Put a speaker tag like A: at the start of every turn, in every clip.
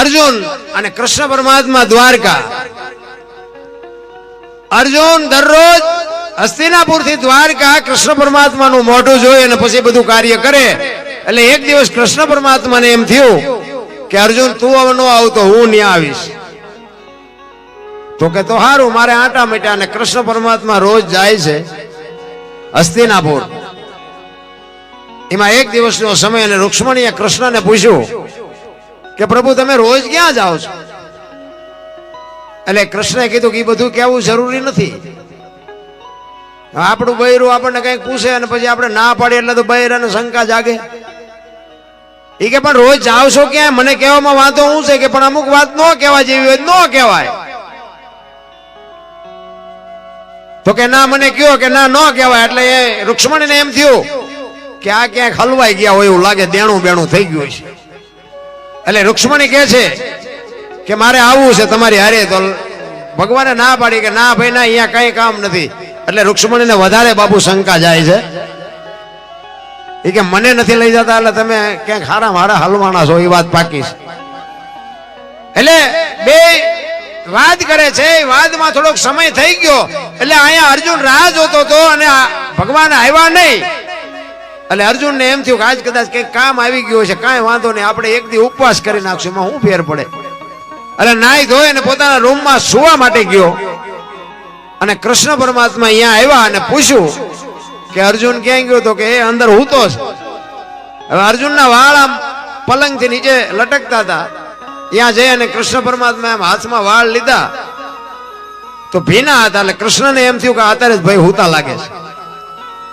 A: અર્જુન અને કૃષ્ણ પરમાત્મા દ્વારકા. અર્જુન દરરોજ હસ્તિનાપુરથી દ્વારકા કૃષ્ણ પરમાત્માનું મોઢું જોઈ અને પછી બધું કાર્ય કરે. એટલે એક દિવસ કૃષ્ણ પરમાત્માને એમ થયું કે અર્જુન, તું હવે ન આવતો હું ત્યાં આવીશ. તો કે તો સારું મારે આટા મીટા અને કૃષ્ણ પરમાત્મા રોજ જાય છે હસ્તિનાપુર. એમાં એક દિવસનો સમય અને રૂક્ષ્મણીએ કૃષ્ણને પૂછ્યું કે પ્રભુ, તમે રોજ ક્યાં જાઓ છો? એટલે કૃષ્ણે કીધું કે એ બધું કહેવું જરૂરી નથી. આપણું બૈરું આપણને કંઈક પૂછે અને પછી આપણે ના પાડીએ એટલે તો બૈરાને શંકા જાગે. એ કે, પણ રોજ જાઓ છો ક્યાં? મને કહેવામાં વાંધો હું છે કે, પણ અમુક વાત ન કહેવા જેવી હોય ન કહેવાય. તો કે, ના, મને કયો કે ના, ન કહેવાય. એટલે એ રૂક્ષ્મણીને એમ થયું કે આ ક્યાંક હલવાઈ ગયા હોય એવું લાગે દેણું બેણું થઈ ગયું છે એટલે રૂક્ષ્મણી કહે છે કે મારે આવવું છે તમારી હારે, તો ભગવાને ના પાડી કે ના ભાઈ, ના, અહીંયા કઈ કામ નથી. એટલે રૂક્ષ્મણીને વધારે બાપુ શંકા જાય છે. એ કે મને નથી લઈ જતા, એટલે તમે ક્યાંક હારા મારા હલવાના છો એ વાત પાકી છે. એટલે બે વાત કરે છે એ વાતમાં થોડોક સમય થઈ ગયો. એટલે અહીંયા અર્જુન રાહ જોતો હતો અને ભગવાન આવ્યા નહીં. એટલે અર્જુનને એમ થયું કે આજ કદાચ કંઈક કામ આવી ગયું છે કાંઈ વાંધો નહીં, આપણે એક દી ઉપવાસ કરી નાખશું, એમાં શું ફેર પડે? એટલે નાઈ ધોઈ અને પોતાના રૂમમાં સુવા માટે ગયો. અને કૃષ્ણ પરમાત્મા અહીંયા આવ્યા અને પૂછ્યું કે અર્જુન ક્યાં ગયો તો કે એ અંદર હૂતો છે. હવે અર્જુનના વાળ આમ પલંગથી નીચે લટકતા હતા. ત્યાં જઈ અને કૃષ્ણ પરમાત્મા એમ હાથમાં વાળ લીધા. તો ભીના હતા એટલે કૃષ્ણને એમ થયું કે અત્યારે જ ભાઈ હૂતા લાગે છે.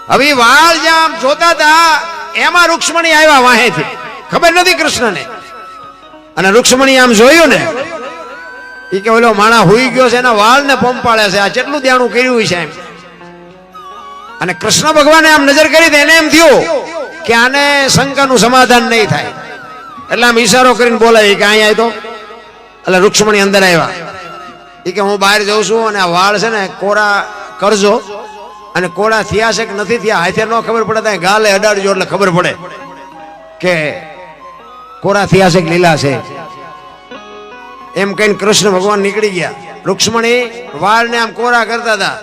A: હવે વાળ જ્યાં જોતા હતા, એમાં રૂક્ષ્મણી આવ્યા વાહેથી. ખબર નથી કૃષ્ણને? અને રૂક્ષ્મણી આમ જોયું ને એ કે ઓલો માણા હુઈ ગયો છે, એના વાળ ને પંપાળે છે, આ કેટલું દેણું કર્યું છે એમ. અને કૃષ્ણ ભગવાને આમ નજર કરી તો એને એમ થયું કે આને શંકાનું સમાધાન નહીં થાય. એટલે આમ ઈશારો કરીને બોલાય કે અહીંયા તો. એટલે રૂક્ષ્મણી અંદર આવ્યા. એ કે હું બહાર જઉં છું અને આ વાળ છે ને કોરા કરજો. અને કોળા થયા છે કે નથી થયા, હાથે ન ખબર પડે ત્યાં ગાલે અડાડજો એટલે ખબર પડે કે કોરા થયા છે કે લીલા છે. એમ કહીને કૃષ્ણ ભગવાન નીકળી ગયા. રૂક્ષ્મણી વાળને આમ કોરા કરતા હતા.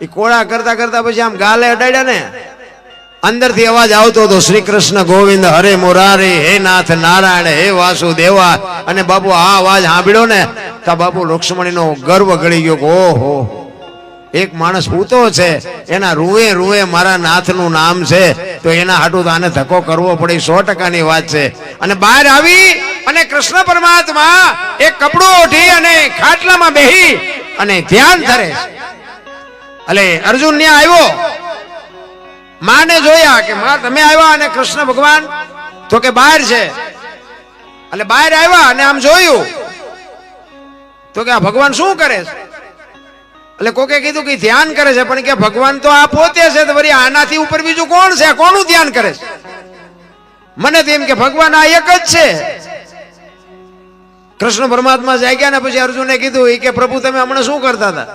A: એ કોળા કરતા કરતા પછી આમ ગાલે અડાડ્યા ને, અંદરથી અવાજ આવતો હતો, શ્રી કૃષ્ણ ગોવિંદ હરે મોરારે, હે નાથ નારાયણ, હે વાસુદેવા. અને બાપુ આ અવાજ સાંભળ્યો ને, તો બાપુ રૂક્ષ્મણીનો ગર્વ ગળી ગયો ઓહો ઓહો એક માણસ પૂતો છે, એના રૂએ રૂએ મારા નાથનું નામ છે, તો એના હાટું તો આને ધક્કો કરવો પડે સો ટકાની વાત છે. અને બહાર આવી અને કૃષ્ણ પરમાત્મા એક કપડું ઓઢી અને ખાટલામાં બેહી અને ધ્યાન ધરે એટલે અર્જુન ત્યાં આવ્યો. માને જોયા કે માં, તમે આવ્યા અને કૃષ્ણ ભગવાન, તો કે બહાર છે. એટલે બહાર આવ્યા અને આમ જોયું. તો કે આ ભગવાન શું કરે છે? એટલે કોકે કીધું કે ધ્યાન કરે છે, પણ કે ભગવાન તો આ પોતે છે, તો વળી આનાથી ઉપર બીજું કોણ છે? કોનું ધ્યાન કરે છે? મને તો એમ કે ભગવાન આ એક જ છે. કૃષ્ણ પરમાત્મા જાગ્યા ને પછી અર્જુને કીધું એ કે પ્રભુ તમે હમણાં શું કરતા હતા?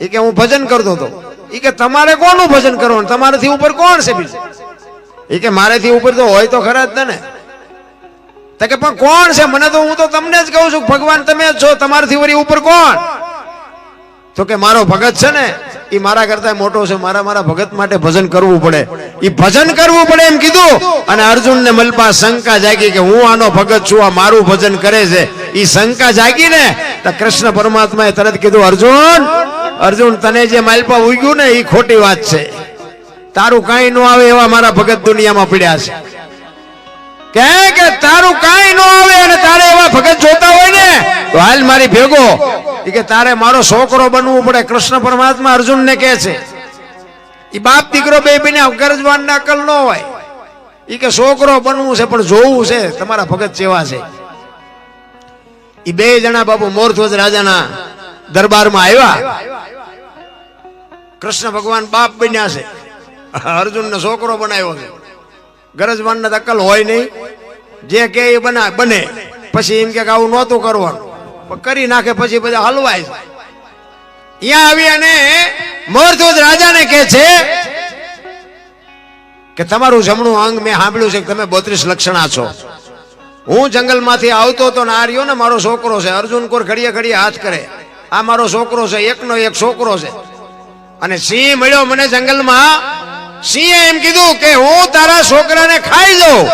A: એ કે હું ભજન કરતો હતો. એ કે તમારે કોનું ભજન કરવાનું? તમારાથી ઉપર કોણ છે બીજું? એ કે મારેથી ઉપર તો હોય તો ખરા જ ને તો કે પણ કોણ છે? મને તો હું તો તમને જ કહું છું ભગવાન તમે જ છો, તમારાથી વળી ઉપર કોણ? તો કે મારો ભગત છે ને એ મારા કરતા મોટો છે, મારા મારા ભગત માટે ભજન કરવું પડે. એ ભજન કરવું પડે એમ કીધું. અને અર્જુન ને મલપા શંકા જાગી કે હું આનો ભગત છું, આ મારું ભજન કરે છે. એ શંકા જાગી ને, તો કૃષ્ણ પરમાત્માએ તરત કીધું, અર્જુન અર્જુન, તને જે માલપા ઉગ્યું ને એ ખોટી વાત છે. તારું કાંઈ ન આવે એવા મારા ભગત દુનિયામાં પડ્યા છે. કે કે તારું કાંઈ ન આવે અને તારે એવા ભગત જોતા હોય ને, તો હાલ મારી ભેગો. એ કે, તારે મારો છોકરો બનવું પડે. કૃષ્ણ પરમાત્મા અર્જુનને કહે છે. એ બાપ દીકરો બે ગરજવાન ના અકલ ન હોય. એ કે, છોકરો બનવું છે, પણ જોવું છે. તમારા ભગત જેવા છે. એ બે જણા બાપુ મોરધ્વજ રાજાના દરબારમાં આવ્યા. કૃષ્ણ ભગવાન બાપ બન્યા છે. અર્જુનનો છોકરો બનાવ્યો છે. ગરજવાનને અકલ હોય નહીં. જે કે બના પછી એમ કે આવું નહોતું કરવાનું. કરી નાખે પછી બધા હલવાય અહીંયા આવી અને મોરધ્વજ રાજાને કે છે કે તમારું જમણું અંગ મેં સાંભળ્યું છે કે તમે બોત્રીસ લક્ષણા છો. હું જંગલમાંથી આવતો તો ને આ ને મારો છોકરો છે. અર્જુન કોર ઘડીએ ઘડીએ હાથ કરે. આ મારો છોકરો છે, એકનો એક છોકરો છે. અને સિંહ મળ્યો મને જંગલમાં. સિંહે એમ કીધું કે હું તારા છોકરાને ખાઈ જાઉં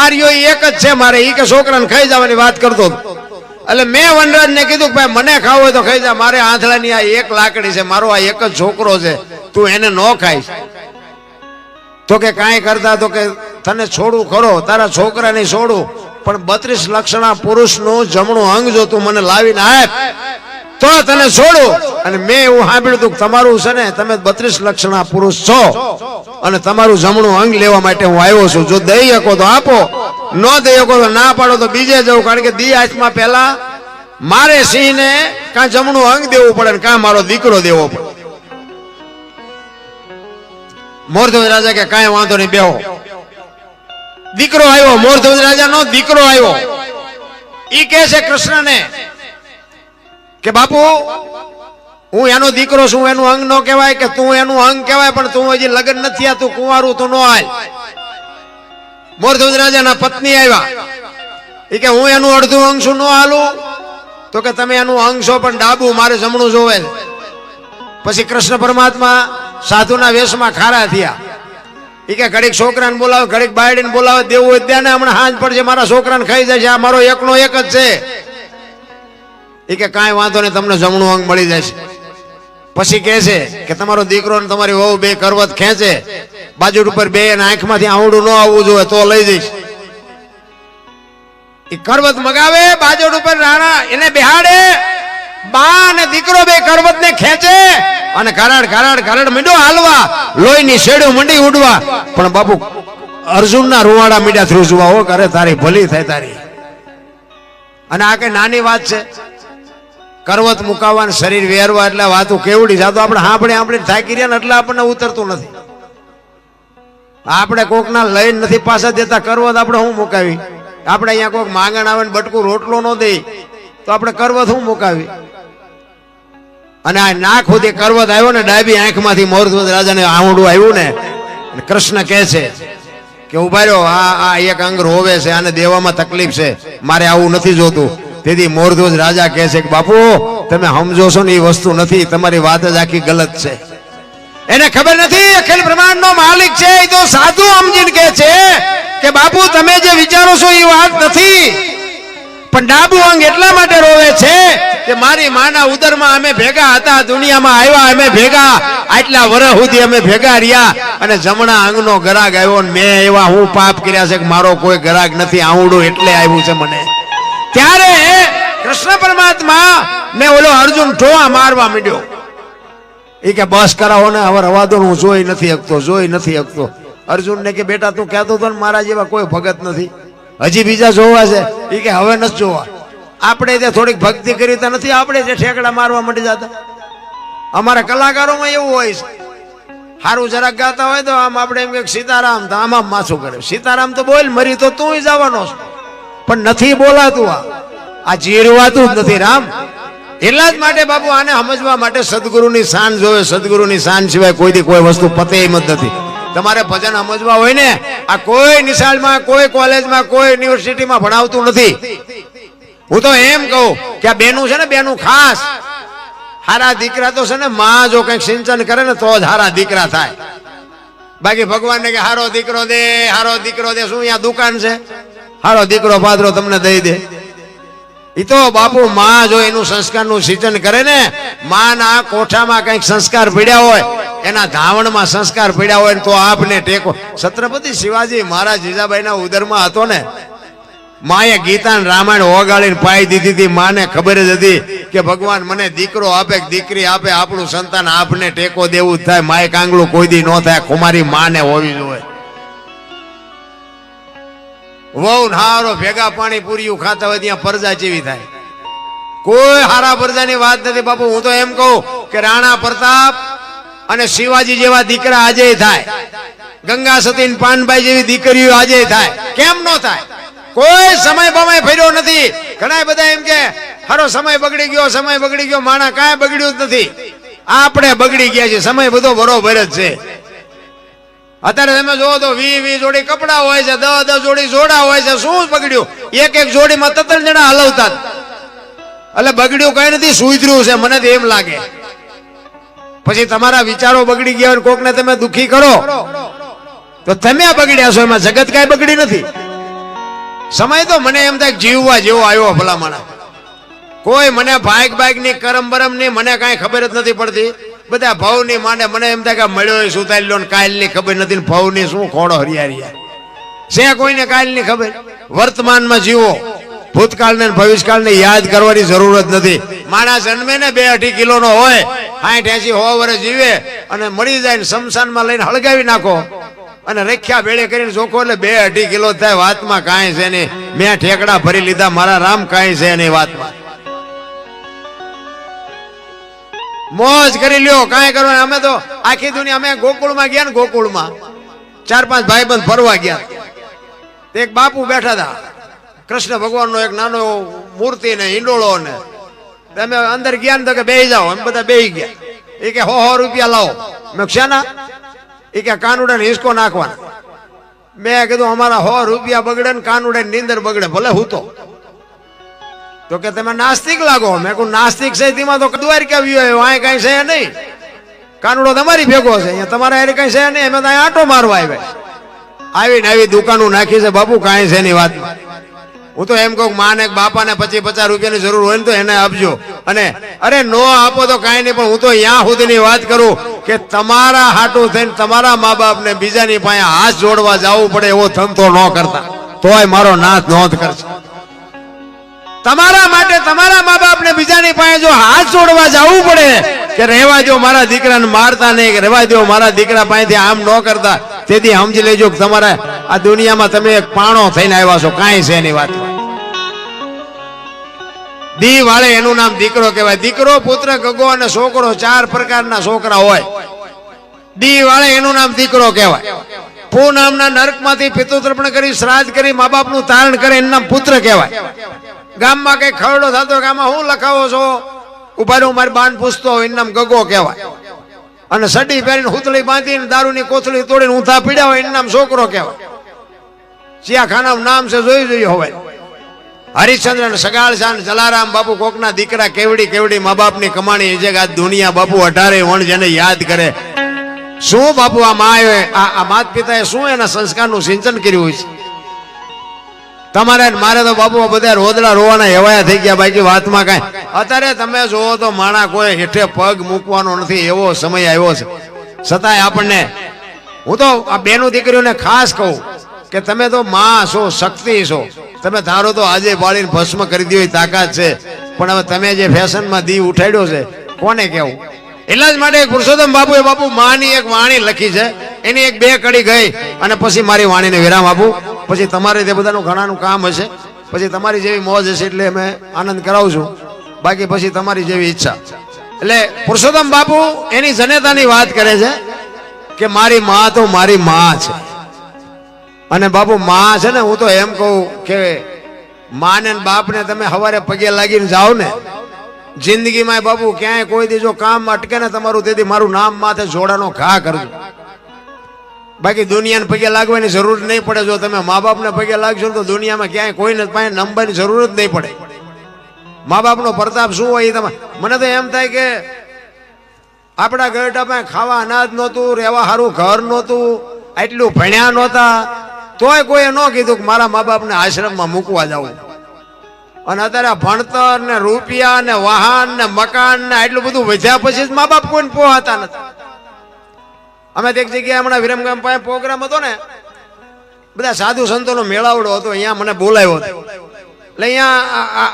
A: આ રહ્યો એક જ છે મારે એ કે છોકરાને ખાઈ જવાની વાત કરતો એટલે મેં વનરાજને કીધું કે ભાઈ, મને ખાવું હોય તો ખાઈ જા, મારે આંધળાની આ એક લાકડી છે, મારો આ એક જ છોકરો છે, તું એને ન ખાઈશ. તો કે કાંઈ કરતા, તો કે તને છોડું ખરો, તારા છોકરાને છોડું, પણ બત્રીસ લક્ષણા પુરુષનું જમણું અંગ જો તું મને લાવીને આપ તો તને છોડું. અને મેં એવું સાંભળ્યું હતું તમારું છે ને, તમે બત્રીસ લક્ષણા પુરુષ છો. અને તમારું જમણું અંગ લેવા માટે હું આવ્યો છું. જો દઈ શકો તો આપો. ન દઈ શકો તો ના પાડો તો બીજે જવું. કારણ કે દી હાથમાં પહેલા મારે સિંહને કાં જમણું અંગ દેવું પડે ને કાં મારો દીકરો દેવો પડે. મોરધ્વજ રાજા કે કાંઈ વાંધો નહીં, બેહો. દીકરો આવ્યો, મોરધ્વજ રાજાનો દીકરો આવ્યો. ઈ કે છે કૃષ્ણને કે બાપુ, હું એનો દીકરો છું એનું અંગ ન કહેવાય કે તું એનું અંગ કહેવાય, પણ તું હજી લગ્ન નથી આ, તું કુંવારું તું ન આય મોરધ્વજ રાજાના પત્ની આવ્યા. એ કે, હું એનું અડધું અંગ છું, ન હાલું? તો કે, તમે એનું અંગ છો, પણ ડાબુ મારે જમણું જોવે પછી કૃષ્ણ પરમાત્મા સાધુના વેશમાં ખારા થયા. ઈ કે, ઘડીક છોકરાને બોલાવે, ઘડીક બાયડીને બોલાવે, દેવું હોય ત્યાં હમણાં હાંજ પડશે મારા છોકરાને ખાઈ જાય છે, આ મારો એકનો એક જ છે. ઈ કે કાંઈ વાંધો નહીં, તમને જમણું અંગ મળી જશે. પછી કહે છે કે તમારો દીકરો ને તમારી વહુ બે કરવત ખેંચે બાજુ ઉપર બે આંખમાંથી આવડું ન આવવું જોઈએ તો લઈ જઈશ. એ કરવત મગાવે બાજુ ઉપર રાણા એને બેહાડે, બા અને દીકરો બે કરવત ને ખેંચે અને કરાડ કરાડ કરાડ મીંડો હાલવા, લોહીની શેડું મંડી ઉડવા. પણ બાપુ, અર્જુનના રૂવાડા મીડા ધ્રુજવા હો કરે તારી ભલી થાય તારી. અને આ કઈ નાની વાત છે? કરવત મુકાવવાનું શરીર વેરવા એટલે વાતું કેવડી જાતો આપણે સાંભળી આપણે થાકી રહ્યા ને એટલે આપણને ઉતરતું નથી. આપણે કોકના લઈને નથી પાછા દેતા. કરવત આપણે શું મુકાવી? આપણે અહીંયા કોઈક માંગણ આવે ને બટકું રોટલો ન દે, તો આપણે કરવત શું મુકાવી? અને આ નાક સુધી કરવત આવ્યો ને ડાબી આંખમાંથી મોરધવત રાજાને આવડું આવ્યું ને કૃષ્ણ કહે છે કે ઊભા રહ્યો, આ આ એક અંગ રોવે છે, આને દેવામાં તકલીફ છે. મારે આવું નથી જોતું. તેથી મોરધ્વજ રાજા કહે છે કે, બાપુ, તમે સમજો છો ને એ વસ્તુ નથી, તમારી વાત જ આખી ગલત છે. એને ખબર નથી, અખિલ બ્રહ્માંડ નો માલિક છે, એ તો સાધુ સમજીને કહે છે કે, બાપુ, તમે જે વિચારો છો એ વાત નથી, પણ ડાબુ અંગ એટલા માટે રોવે છે કે મારી માના ઉદરમાં અમે ભેગા હતા, દુનિયામાં આવ્યા, અમે ભેગા, આટલા વર્ષ સુધી અમે ભેગા રહ્યા અને જમણા અંગનો ગરાગ આવ્યો ને મેં એવા હું પાપ કર્યા છે કે મારો કોઈ ગરાગ નથી આવડું એટલે આવ્યું છે મને. ત્યારે કૃષ્ણ પરમાત્મા ને ઓલો અર્જુન ઠોવા મારવા માંડ્યો. એ કે, બસ કરાવો ને, હવે રવા દો હું જોઈ નથી શકતો, જોઈ નથી શકતો. અર્જુન ને કે, બેટા, તું કહેતો હતો ને મારા જેવા કોઈ ભગત નથી. હજી બીજા જોવા છે. એ કે, હવે નથી જોવા. આપણે તે થોડીક ભક્તિ કરી તો નથી, આપણે જે ઠેકડા મારવા માંડી જતા. અમારા કલાકારોમાં એવું હોય છે. સારું જરાક ગાતા હોય તો આમ આપણે એમ કે, સીતારામ તો આમ માથું કરે. સીતારામ તો બોલ, મરી તો તું જવાનો છે. પણ નથી બોલાતું આ. આ જીરવાતું જ નથી, રામ. એટલા જ માટે બાપુ આને સમજવા માટે સદગુરુની શાન જોવે, સદગુરુની શાન સિવાય કોઈ દી કોઈ વસ્તુ પતે એમ જ નથી. તમારે ભજન સમજવા હોય ને, આ કોઈ નિશાળમાં, કોઈ કોલેજમાં, કોઈ યુનિવર્સિટીમાં ભણાવતું નથી. હું તો એમ કહું કે આ બેનું છે ને, બેનું ખાસ. હારા દીકરા તો છે ને, માં જો કંઈક સિંચન કરે ને, તો જ હારા દીકરા થાય. બાકી ભગવાનને કે હારો દીકરો દે, હારો દીકરો દે, શું અહીંયા દુકાન છે? હારો દીકરો પાદરો તમને દઈ દે. એ તો બાપુ માં જો એનું સંસ્કારનું સિંચન કરે ને માં ના કોઠામાં કંઈક સંસ્કાર પીડ્યા હોય, એના ધાવણમાં સંસ્કાર પીડ્યા હોય તો આપને ટેકો. છત્રપતિ શિવાજી મહારાજ જીજાબાઈના ઉદરમાં હતો ને, માએ ગીતા રામાયણ ઓગાળીને પાઈ દીધી હતી. માને ખબર જ હતી કે ભગવાન મને દીકરો આપે દીકરી આપે, આપણું સંતાન આપને ટેકો દેવું થાય. માએ કાંગલું કોઈ દી ન થાય. કુમારી માને હોવી જોઈએ. વહુ હારો ભેગા પાણી પૂરીયું ખાતા હોય ત્યાં પરજા જેવી થાય. કોઈ હારા પરજાની વાત નથી, બાપુ, હું તો એમ કહું કે રાણા પ્રતાપ અને શિવાજી જેવા દીકરા આજે થાય. ગંગા સતી પાનભાઈ જેવી દીકરીઓ આજે થાય. કેમ નો થાય? કોઈ સમય બમય ફર્યો નથી. ઘણા બધા એમ કે, હારો સમય બગડી ગયો, સમય બગડી ગયો, માણા કાંઈ બગડ્યું જ નથી. આપણે બગડી ગયા છે સમય બધો બરોબર જ છે. અત્યારે તમે જોવો તો વી વી જોડી કપડા હોય છે દસ દસ જોડી જોડા હોય છે. શું બગડ્યું? એક એક જોડીમાં ત્રણ જણા હલવતા. એટલે બગડ્યું કઈ નથી, સુધર્યું છે. મને તો એમ લાગે. પછી તમારા વિચારો બગડી ગયા હોય કોકને તમે દુખી કરો. તો તમે બગડ્યા છો, એમાં જગત કાંઈ બગડી નથી. સમય તો મને એમ થાય જીવવા જેવો આવ્યો ભલામણા. કોઈ મને ભાઈક બાઈકની કરમ બરમની મને કાંઈ ખબર જ નથી પડતી. બધા ભાવની માને મને એમ થાય કે મળ્યો સુતાઈ લો કાલની ખબર નથી ને ભાવની શું ખોડો હરિયારિયા છે કોઈને કાલની ખબર? વર્તમાનમાં જીવો ભૂતકાળ ને ભવિષ્યકાળ ને યાદ કરવાની જરૂર જ નથી. માણસ જન્મે ને બે અઢી કિલો નો હોય સાઠ એસી હો વર્ષ જીવે અને મળી જાય ને શમશાનમાં લઈને હળગાવી નાખો. અને રેખ્યા ભેળે કરીને જોખો એટલે બે અઢી કિલો થાય, વાતમાં કાંઈ છે નહીં. મેં ઠેકડા ભરી લીધા, મારા રામ કાંઈ છે નહીં વાતમાં. મોજ કરી લ્યો, કાંઈ કરો અમે તો આખી દુનિયા, અમે ગોકુળમાં ગયા ને ગોકુળમાં. ચાર પાંચ ભાઈબંધ ફરવા ગયા. એક બાપુ બેઠા હતા. કૃષ્ણ ભગવાનનો એક નાનો મૂર્તિ ને હિંડોળો ને. અમે અંદર ગયા ને તો કે બેહી જાઓ. અમે બધા બેહી ગયા. એ કે હો હો, રૂપિયા લાવો. મેં શાના? એ કે, કાનુડા ને હિસકો નાખવાના. મેં કીધું, અમારા હો, રૂપિયા બગડે ને કાનુડે નીંદર બગડે, ભલે હું તો. તો કે તમે નાસ્તિક લાગો. મેં કહું, નાસ્તિક છે, તેમાં તો દ્વારકા વ્યૂ આવ્યો અહીં કઈ છે નહીં. કાનુડો તમારી ભેગો છે. અહીંયા તમારા હારે કઈ છે નહીં? અમે તો અહીં આટો મારવા આવ્યા આવીને આવી દુકાનો નાખી છે. બાપુ, કાંઈ છે એની વાત હું તો એમ કહું માને બાપાને પચીસ પચાસ રૂપિયાની જરૂર હોય ને તો એને આપજો. અને અરે નો આપો તો કાંઈ નહીં, પણ હું તો અહીંયા સુધીની વાત કરું કે તમારા હાટું થઈને તમારા મા બાપને બીજાની પાસે હાથ જોડવા જવું પડે એવો ધંધો ન કરતા. તોય મારો નાથ નોંધ કરશે. તમારા માટે તમારા મા બાપને બીજાની પાસે જો હાથ છોડવા જવું પડે કે રહેવા જો મારા દીકરાને મારતા નહીં રહેવા દો મારા દીકરા પાસેથી આમ ન કરતા, તેથી સમજી લેજો કે તમારા આ દુનિયામાં તમે એક પાણો થઈને આવ્યા છો, કાંઈ છે એની વાત દી વાળે એનું નામ દીકરો કહેવાય. દીકરો, પુત્ર, ગગો અને છોકરો ચાર પ્રકારના છોકરા હોય. દી વાળે એનું નામ દીકરો કહેવાય. પૂ નામના નરકમાંથી પિતૃતર્પણ કરી, શ્રાદ્ધ કરી, મા બાપનું તારણ કરે, એનું નામ પુત્ર કહેવાય. ગામમાં કઈ ખરડો થતો ગામમાં હું લખાવો છો? ઊભા રહો મારી બાન પૂછતો હોય નામ ગગો કહેવાય. અને સડી પહેરીને હુતળી બાંધીને દારૂની કોથળી તોડીને ઊંધા પીડ્યા હોય, એનું નામ છોકરો કહેવાય. ચિયાખાનાનું નામ છે જોઈ જોઈએ હવે. હરિશ્ચંદ્ર સગાળ શાન જલારામ બાપુ કોકના દીકરા કેવડી કેવડી મા બાપની કમાણી જગ આ દુનિયા બાપુ અઢારે વણ જેને યાદ કરે. શું બાપુ આ માએ આ માત પિતાએ શું એના સંસ્કારનું સિંચન કર્યું હોય છે? તમારે મારે તો બાપુ બધા રોદડા રોવાના એવાયા થઈ ગયા બાકી વાતમાં કાંઈ. અત્યારે તમે જોવો તો માણા કોઈ હેઠે પગ મૂકવાનો નથી, એવો સમય આવ્યો છે. છતાંય આપણને, હું તો આ બેનું દીકરીઓને ખાસ કહું કે તમે તો માં છો, શક્તિ છો. તમે ધારો તો આજે બાળીને ભસ્મ કરી દીધી તાકાત છે. પણ હવે તમે જે ફેશનમાં દી ઉઠાડ્યો છે, કોને કેવું એટલા જ માટે પુરુષોત્તમ બાપુએ બાપુ માની એક વાણી લખી છે. એની એક બે કડી ગઈ અને પછી મારી વાણીને વિરામ આપું. પછી તમારે તે બધાનું ઘણાનું કામ હશે. પછી તમારી જેવી મોજ હશે એટલે અમે આનંદ કરાવશું બાકી પછી તમારી જેવી ઈચ્છા. એટલે પુરુષોત્તમ બાપુ એની જનેતાની વાત કરે છે કે મારી માં તો મારી માં છે. અને બાપુ માં છે ને, હું તો એમ કહું કે માને બાપને તમે સવારે પગે લાગીને જાઓ ને, જિંદગીમાં બાપુ ક્યાંય કોઈ દી કામ અટકે ને તમારું, તેથી મારું નામ માથે જોડાનો ઘા કરજો. બાકી દુનિયાને પગે લાગવાની જરૂર નહીં પડે. જો તમે મા બાપને પગે લાગશો તો દુનિયામાં ક્યાંય કોઈને પાસે નંબરની જરૂર જ નહીં પડે. મા બાપનો પ્રતાપ શું હોય એ તમે મને તો એમ થાય કે આપણા ગરડા પાસે ખાવા અનાજ નહોતું, રહેવા સારું ઘર નહોતું એટલું ભણ્યા નહોતા. તોય કોઈએ ન કીધું કે મારા મા બાપને આશ્રમમાં મૂકવા જવું અને અત્યારે ભણતર ને રૂપિયા ને વાહન ને મકાન ને એટલું બધું વધ્યા પછી જ મા બાપ કોઈને પોહાતા નથી. અમે એક જગ્યાએ હમણાં વિરમગામ પાસે પ્રોગ્રામ હતો ને, બધા સાધુ સંતોનો મેળાવડો હતો, અહીંયા મને બોલાવ્યો હતો. એટલે અહીંયા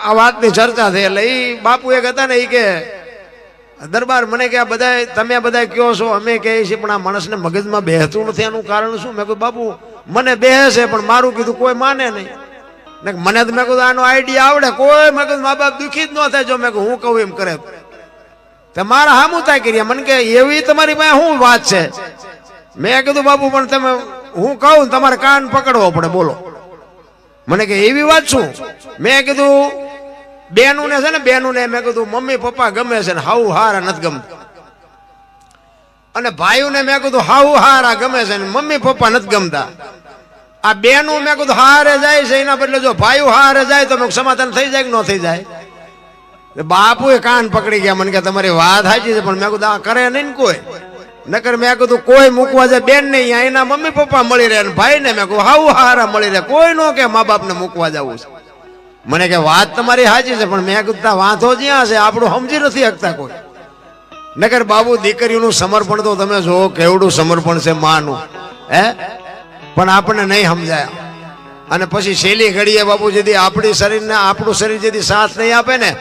A: આ- વાતની ચર્ચા થઈ, એટલે એ બાપુ એક હતા ને એ કે, દરબાર મને કે, આ બધા તમે બધા કયો છો? અમે કહીએ છીએ, પણ આ માણસને મગજમાં બેહતું નથી, એનું કારણ શું? મેં કહ્યું બાપુ, મને બેહે છે પણ મારું કીધું કોઈ માને નહીં. મને તો મેં કીધું, આનો આઈડિયા આવડે, કોઈ મગજ મા બાપ દુઃખી જ ન થાય. જો મેં હું કહું એમ કરે તે મારા હામું થાય કર્યા મને કે એવી તમારી પાસે શું વાત છે? મેં કીધું, બાપુ, પણ તમે, હું કહું, તમારે કાન પકડવો પડે, બોલો. મને કે, એવી વાત શું? મેં કીધું બેનું ને છે ને બેનું ને મેં કીધું, મમ્મી, પપ્પા ગમે છે ને, હાઉ હારા નથી ગમતું. અને ભાઈઓને મેં કીધું, હાઉ હારા ગમે છે ને, મમ્મી, પપ્પા નથી ગમતા. આ બેનું મેં કીધું, હારે જાય છે, એના બદલે જો ભાઈઓ હારે જાય તો સમાધાન થઈ જાય કે ન થઈ જાય? બાપુએ કાન પકડી ગયા, મને કે તમારી વાત સાચી છે, પણ મેં કીધું, આ કરે નહીં કોઈ. નકર મેં કીધું, કોઈ મૂકવા જાય, બેન નહીં અહીંયા એના મમ્મી પપ્પા મળી રહે ભાઈ ને મેં કહું હાઉ હારા મળી રહે, કોઈ નો કે મા બાપને મૂકવા જવું છે. મને કે, વાત તમારી સાચી છે, પણ મેં કીધું વાંધો જ્યાં છે, આપણું સમજી નથી શકતા કોઈ. નકર બાબુ દીકરીઓનું સમર્પણ તો તમે જો કેવડું સમર્પણ છે માનું. હે? પણ આપણને નહીં સમજાય. અને પછી છેલ્લી ઘડીએ બાપુ જેથી આપણી શરીરને, આપણું શરીર જેથી સાથ નહીં આપે ને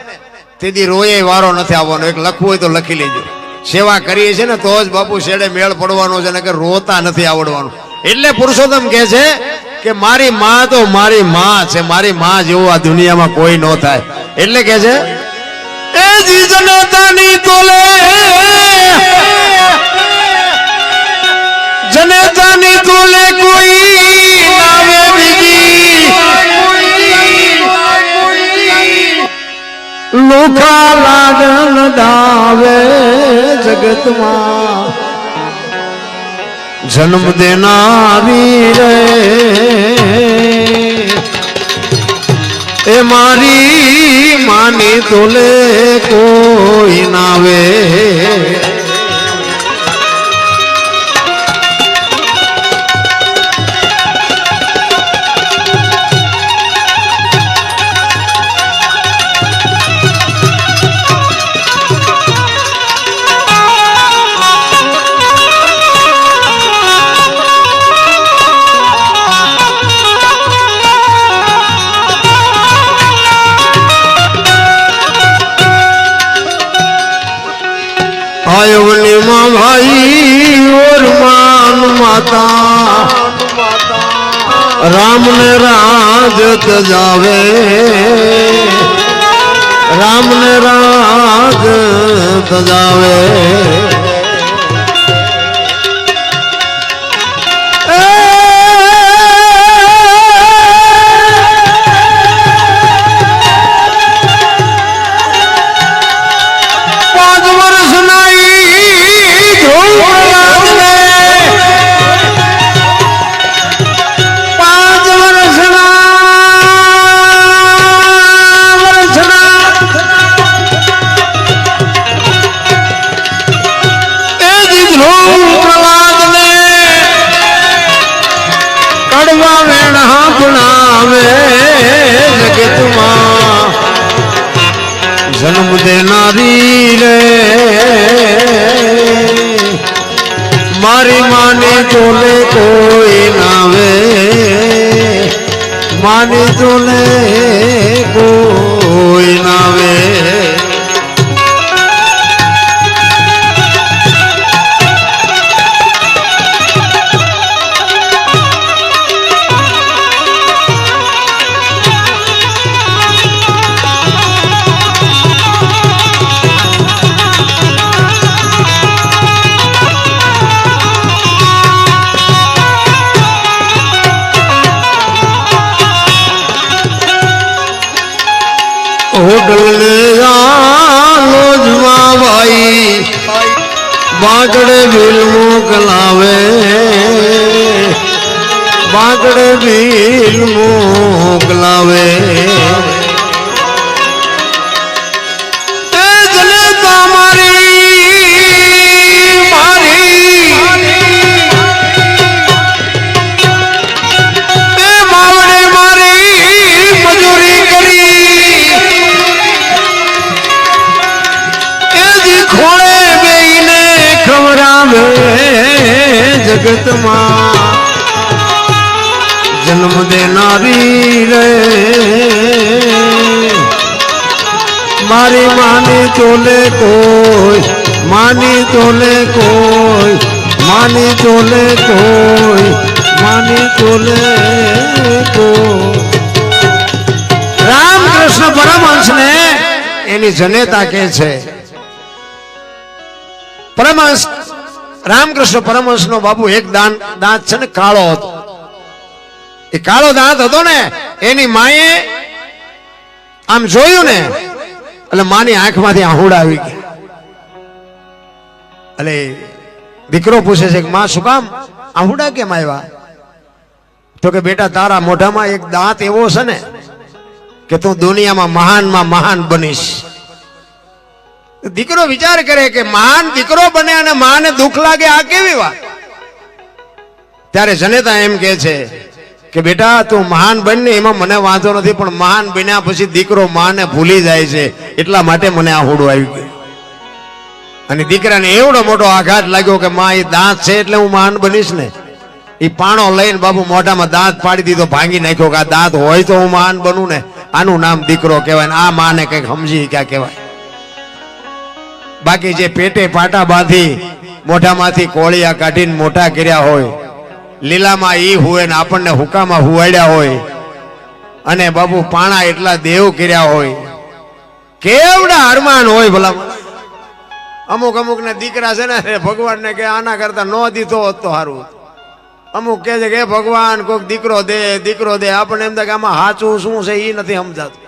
A: તેથી રોયે વારો નથી આવવાનો. એક લખવું હોય તો લખી લેજો. સેવા કરીએ છીએ ને તો જ બાપુ શેડે મેળ પડવાનો છે ને કે રોતા નથી આવડવાનું. એટલે પુરુષોત્તમ કહે છે કે મારી માં તો મારી માં છે, મારી માં જેવું આ દુનિયામાં કોઈ ન થાય. એટલે કે છે, એ જનતાની તોલે જનતાની તોલે કોઈ લોકા લાગન દાવે જગતમાં. જન્મ દેના વીર એ મારી માની તોલે કોઈ નાવે નાથ જાવે. રામ ને રાજ સજાવે. જન્મ દેનારી રે. મારી માને ચોલે કોઈ નાવે માને ચોલે કોઈ હોટલ લોજમાં ભાઈ બાંકડે બિલ મોકલાવે બાંકડે બિલ મોકલાવે જગતમાં જન્મ દેનારી રે. મારી માની ચોલે કોઈ, માની ચોલે કોઈ, માની ચોલે કોઈ, માની ચોલે રામકૃષ્ણ પરમહંસને એની જનેતા કે છે. પરમહંસ રામકૃષ્ણ પરમહંસ નો બાબુ એક દાન દાંત છે ને કાળો હતો. એ કાળો દાંત હતો ને, એની માએ આમ જોયું ને, એટલે માની આંખમાંથી આહુડ આવી ગઈ. એટલે દીકરો પૂછે છે કે, માં, શું કામ? આહુડા કેમ આવ્યા? તો કે, બેટા, તારા મોઢામાં એક દાંત એવો છે ને, કે તું દુનિયામાં મહાનમાં મહાન બનીશ. દીકરો વિચાર કરે કે મહાન દીકરો બને અને માને દુઃખ લાગે, આ કેવી વાત? ત્યારે જનેતા એમ કે છે કે બેટા, તું મહાન બનને એમાં મને વાંધો નથી, પણ મહાન બન્યા પછી દીકરો માને ભૂલી જાય છે. એટલા માટે મને આ હોડું આવી ગયું. અને દીકરાને એવડો મોટો આઘાત લાગ્યો કે માં, એ દાંત છે એટલે હું મહાન બનીશ ને. એ પાણો લઈને બાબુ મોઢામાં દાંત પાડી દીધો, ભાંગી નાખ્યો કે આ દાંત હોય તો હું મહાન બનું ને. આનું નામ દીકરો કહેવાય ને આ માને કંઈક સમજી ક્યાં કહેવાય. બાકી જે પેટે પાટા બાંધી, મોઢામાંથી કોળિયા કાઢીને મોટા કર્યા હોય, લીલામાં ઈ હુએ ને આપણને હુકામાં હુવાડ્યા હોય, અને બાબુ પાણા એટલા દેવ કર્યા હોય. કેવડા અરમાન હોય ભલા અમુક અમુક ને દીકરા છે ને ભગવાન ને કે આના કરતા ન દીધો હોત તો સારું અમુક કે છે કે ભગવાન કોઈક દીકરો દે દીકરો દે. આપણને એમ થાય કે આમાં સાચું શું છે એ નથી સમજાતું.